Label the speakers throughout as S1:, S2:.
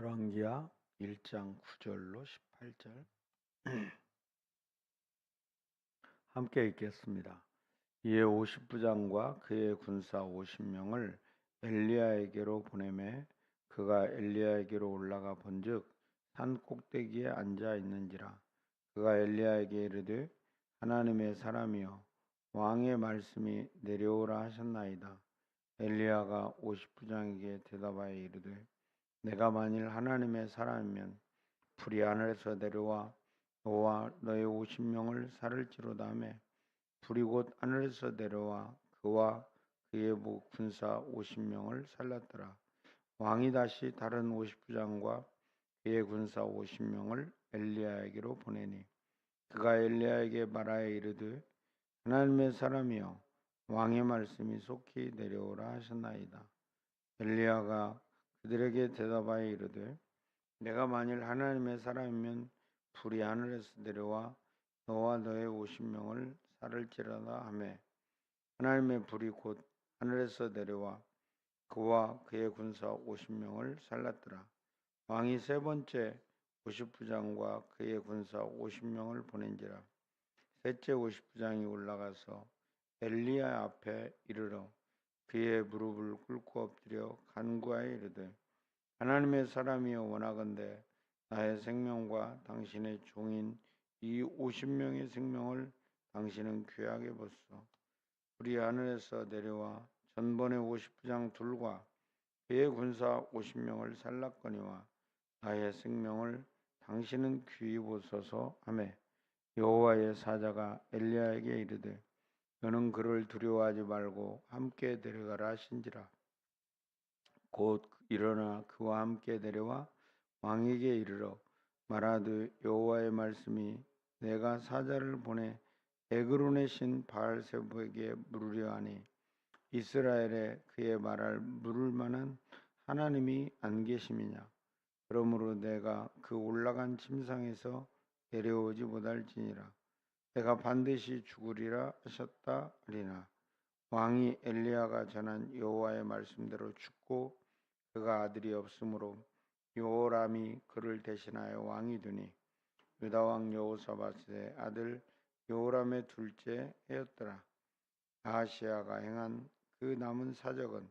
S1: 열왕기하 1장 9절로 18절 함께 읽겠습니다. 이에 50부장과 그의 군사 50명을 엘리야에게로 보내매 그가 엘리야에게로 올라가 본즉 산 꼭대기에 앉아 있는지라 그가 엘리야에게 이르되 하나님의 사람이여 왕의 말씀이 내려오라 하셨나이다. 엘리야가 50부장에게 대답하여 이르되 내가 만일 하나님의 사람이면 불이 하늘에서 내려와 너와 너의 오십 명을 살을지로다 하며 불이 곧 하늘에서 내려와 그와 그의 부 군사 오십 명을 살랐더라. 왕이 다시 다른 오십 부장과 그의 군사 오십 명을 엘리야에게로 보내니 그가 엘리야에게 말하여 이르되 하나님의 사람이여 왕의 말씀이 속히 내려오라 하셨나이다. 엘리야가 그들에게 대답하여 이르되 내가 만일 하나님의 사람이면 불이 하늘에서 내려와 너와 너의 오십 명을 살을지라다 하매 하나님의 불이 곧 하늘에서 내려와 그와 그의 군사 오십 명을 살랐더라. 왕이 세 번째 오십 부장과 그의 군사 오십 명을 보낸지라. 셋째 오십 부장이 올라가서 엘리야 앞에 이르러 그의 무릎을 꿇고 엎드려 간구하여 이르되 하나님의 사람이여 원하건대 나의 생명과 당신의 종인 이 오십 명의 생명을 당신은 귀하게 보소. 우리 하늘에서 내려와 전번의 오십 부장 둘과 그의 군사 오십 명을 살랐거니와 나의 생명을 당신은 귀히 보소서 하매 여호와의 사자가 엘리야에게 이르되 너는 그를 두려워하지 말고 함께 데려가라 하신지라. 곧 일어나 그와 함께 내려와 왕에게 이르러 말하되 여호와의 말씀이 내가 사자를 보내 에그론의 신 바알세부에게 물으려 하니 이스라엘에 그의 말할 물을 만한 하나님이 안 계심이냐. 그러므로 내가 그 올라간 침상에서 내려오지 못할지니라 내가 반드시 죽으리라 하셨다 하리나 왕이 엘리야가 전한 여호와의 말씀대로 죽고 그가 아들이 없으므로 요람이 그를 대신하여 왕이 되니 유다 왕 여호사밧의 아들 요람의 둘째 해였더라. 아시아가 행한 그 남은 사적은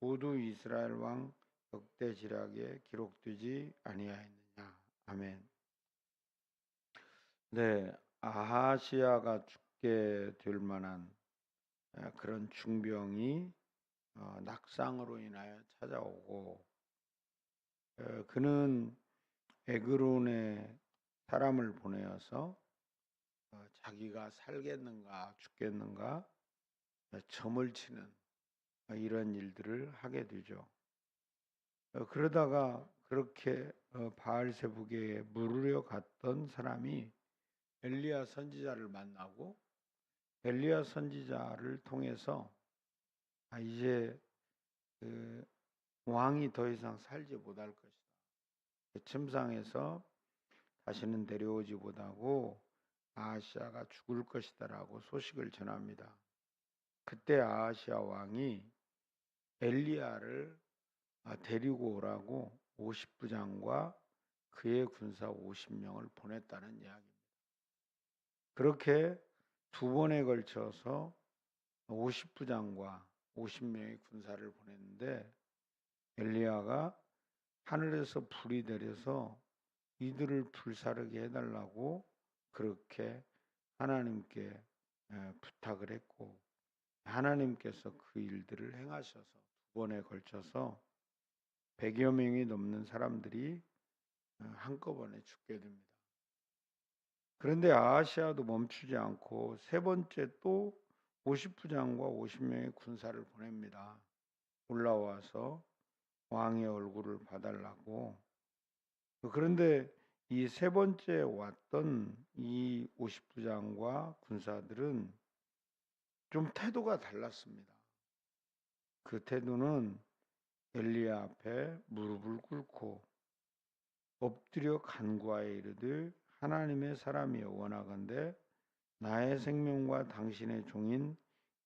S1: 모두 이스라엘 왕 역대지략에 기록되지 아니하였느냐. 아멘. 네, 아하시아가 죽게 될 만한 그런 중병이 어, 낙상으로 인하여 찾아오고 어, 그는 에그론에 사람을 보내어서 어, 자기가 살겠는가 죽겠는가 점을 치는 이런 일들을 하게 되죠. 그러다가 그렇게 바알세북에 물으려 갔던 사람이 엘리야 선지자를 만나고 엘리야 선지자를 통해서 아, 이제 그 왕이 더 이상 살지 못할 것이다. 침상에서 다시는 데려오지 못하고 아시아가 죽을 것이다라고 소식을 전합니다. 그때 아시아 왕이 엘리야를 아, 데리고 오라고 50부장과 그의 군사 50명을 보냈다는 이야기입니다. 그렇게 두 번에 걸쳐서 50부장과 50명의 군사를 보냈는데 엘리야가 하늘에서 불이 내려서 이들을 불사르게 해달라고 그렇게 하나님께 부탁을 했고 하나님께서 그 일들을 행하셔서 두 번에 걸쳐서 100여 명이 넘는 사람들이 한꺼번에 죽게 됩니다. 그런데 아시아도 멈추지 않고 세 번째 또 50부장과 50명의 군사를 보냅니다. 올라와서 왕의 얼굴을 봐달라고. 그런데 이 세 번째 왔던 이 50부장과 군사들은 좀 태도가 달랐습니다. 그 태도는 엘리야 앞에 무릎을 꿇고 엎드려 간구하여 이르되 하나님의 사람이여 원하건대 나의 생명과 당신의 종인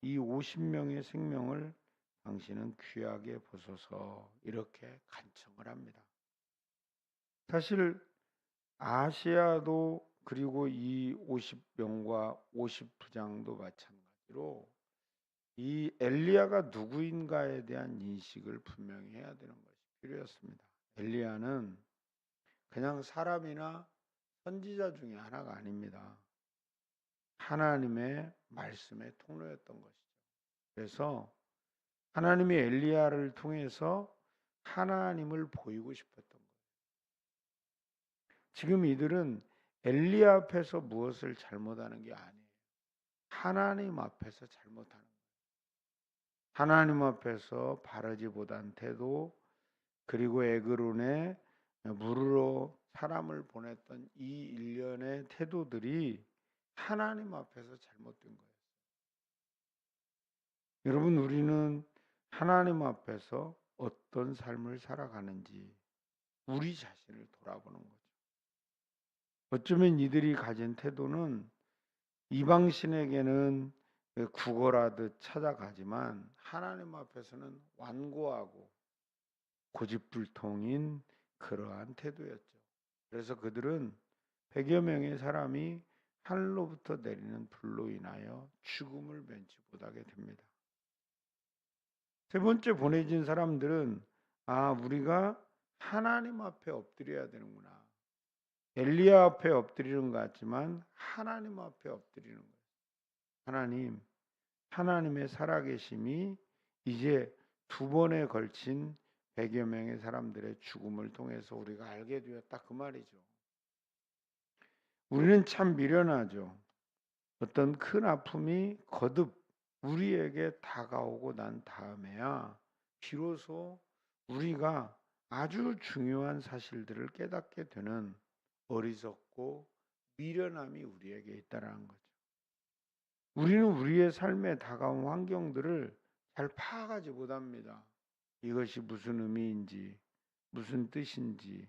S1: 이 50명의 생명을 당신은 귀하게 보소서 이렇게 간청을 합니다. 사실 아시아도 그리고 이 50명과 50부장도 마찬가지로 이 엘리야가 누구인가에 대한 인식을 분명히 해야 되는 것이 필요했습니다. 엘리야는 그냥 사람이나 선지자 중에 하나가 아닙니다. 하나님의 말씀의 통로였던 것이죠. 그래서 하나님이 엘리야를 통해서 하나님을 보이고 싶었던 거예요. 지금 이들은 엘리야 앞에서 무엇을 잘못하는 게 아니에요. 하나님 앞에서 잘못하는 거예요. 하나님 앞에서 바르지 못한 태도 그리고 에그론에 물으러 사람을 보냈던 이 일련의 태도들이 하나님 앞에서 잘못된 거예요. 여러분 우리는 하나님 앞에서 어떤 삶을 살아가는지 우리 자신을 돌아보는 거죠. 어쩌면 이들이 가진 태도는 이방신에게는 구걸하듯 찾아가지만 하나님 앞에서는 완고하고 고집불통인 그러한 태도였죠. 그래서 그들은 백여 명의 사람이 하늘로부터 내리는 불로 인하여 죽음을 면치 못하게 됩니다. 세 번째 보내진 사람들은 아 우리가 하나님 앞에 엎드려야 되는구나. 엘리야 앞에 엎드리는 것 같지만 하나님 앞에 엎드리는 거예요. 하나님, 하나님의 살아계심이 이제 두 번에 걸친 백여 명의 사람들의 죽음을 통해서 우리가 알게 되었다 그 말이죠. 우리는 참 미련하죠. 어떤 큰 아픔이 거듭 우리에게 다가오고 난 다음에야 비로소 우리가 아주 중요한 사실들을 깨닫게 되는 어리석고 미련함이 우리에게 있다라는 거죠. 우리는 우리의 삶에 다가온 환경들을 잘 파악하지 못합니다. 이것이 무슨 의미인지, 무슨 뜻인지,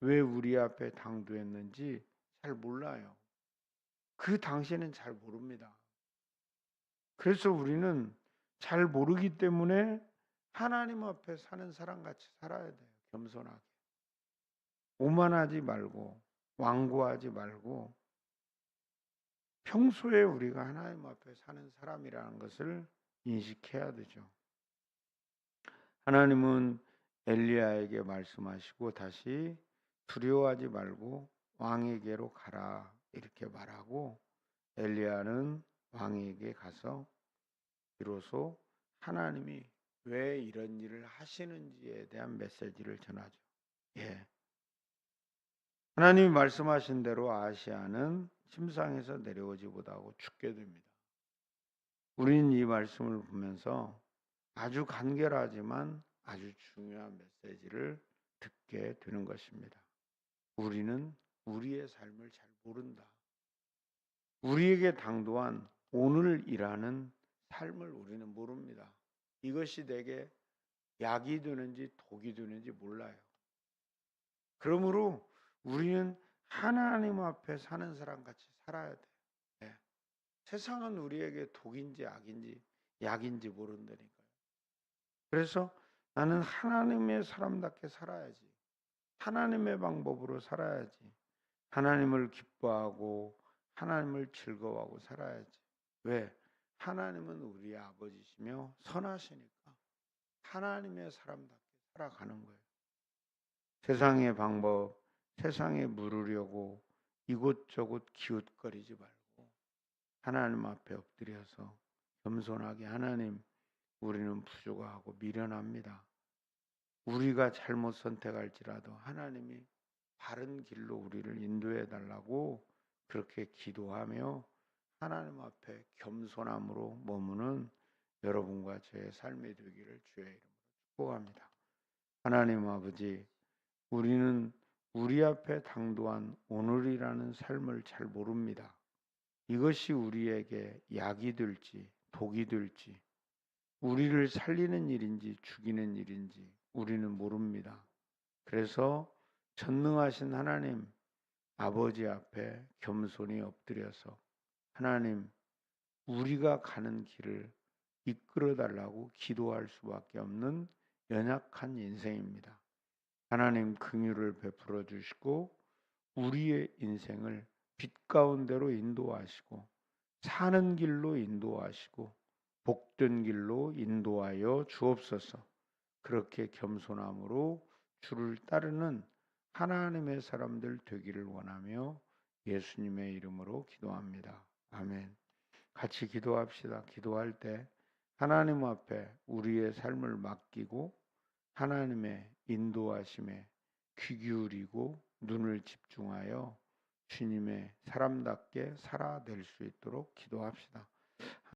S1: 왜 우리 앞에 당도했는지 잘 몰라요. 그 당시에는 잘 모릅니다. 그래서 우리는 잘 모르기 때문에 하나님 앞에 사는 사람 같이 살아야 돼요. 겸손하게. 오만하지 말고 완고하지 말고 평소에 우리가 하나님 앞에 사는 사람이라는 것을 인식해야 되죠. 하나님은 엘리야에게 말씀하시고 다시 두려워하지 말고 왕에게로 가라 이렇게 말하고 엘리야는 왕에게 가서 비로소 하나님이 왜 이런 일을 하시는지에 대한 메시지를 전하죠. 예. 하나님이 말씀하신 대로 아시아는 침상에서 내려오지 못하고 죽게 됩니다. 우리는 이 말씀을 보면서 아주 간결하지만 아주 중요한 메시지를 듣게 되는 것입니다. 우리는 우리의 삶을 잘 모른다. 우리에게 당도한 오늘이라는 삶을 우리는 모릅니다. 이것이 내게 약이 되는지 독이 되는지 몰라요. 그러므로 우리는 하나님 앞에 사는 사람 같이 살아야 돼. 네. 세상은 우리에게 독인지 악인지 약인지 모른다니까요. 그래서 나는 하나님의 사람답게 살아야지. 하나님의 방법으로 살아야지. 하나님을 기뻐하고 하나님을 즐거워하고 살아야지. 왜? 하나님은 우리 아버지시며 선하시니까 하나님의 사람답게 살아가는 거예요. 세상의 방법, 세상에 물으려고 이곳저곳 기웃거리지 말고 하나님 앞에 엎드려서 겸손하게 하나님 우리는 부족하고 미련합니다. 우리가 잘못 선택할지라도 하나님이 바른 길로 우리를 인도해 달라고 그렇게 기도하며 하나님 앞에 겸손함으로 머무는 여러분과 저의 삶이 되기를 주의 이름으로 축복합니다. 하나님 아버지, 우리는 우리 앞에 당도한 오늘이라는 삶을 잘 모릅니다. 이것이 우리에게 약이 될지 독이 될지 우리를 살리는 일인지 죽이는 일인지 우리는 모릅니다. 그래서 전능하신 하나님 아버지 앞에 겸손히 엎드려서 하나님 우리가 가는 길을 이끌어 달라고 기도할 수밖에 없는 연약한 인생입니다. 하나님 긍휼을 베풀어 주시고 우리의 인생을 빛 가운데로 인도하시고 사는 길로 인도하시고 복된 길로 인도하여 주옵소서. 그렇게 겸손함으로 주를 따르는 하나님의 사람들 되기를 원하며 예수님의 이름으로 기도합니다. 아멘. 같이 기도합시다. 기도할 때 하나님 앞에 우리의 삶을 맡기고 하나님의 인도하심에 귀 기울이고 눈을 집중하여 주님의 사람답게 살아낼 수 있도록 기도합시다.